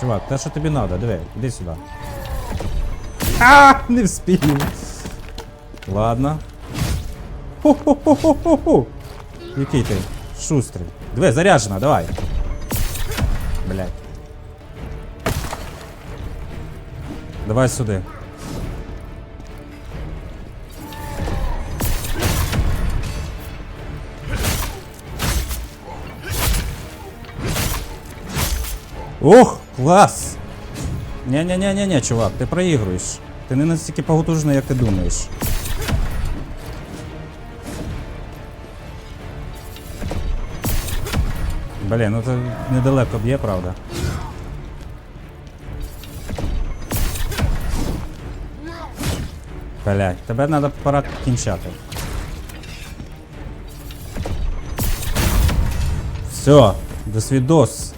Чувак, те, що тобі треба, диви, іди сюди. А, не вспів. Ладно. Ху-ху-ху-ху-ху. Який ти? Шустрий. Диви, заряджена, давай. Блять. Давай сюди. Ох, клас! Ні-ні-ні-ні, чувак, ти проігруєш. Ти не настільки поготужний, як ти думаєш. Блін, ну це недалеко б'є, правда. Блять, тебе треба пора кінчати. Все, до свідос.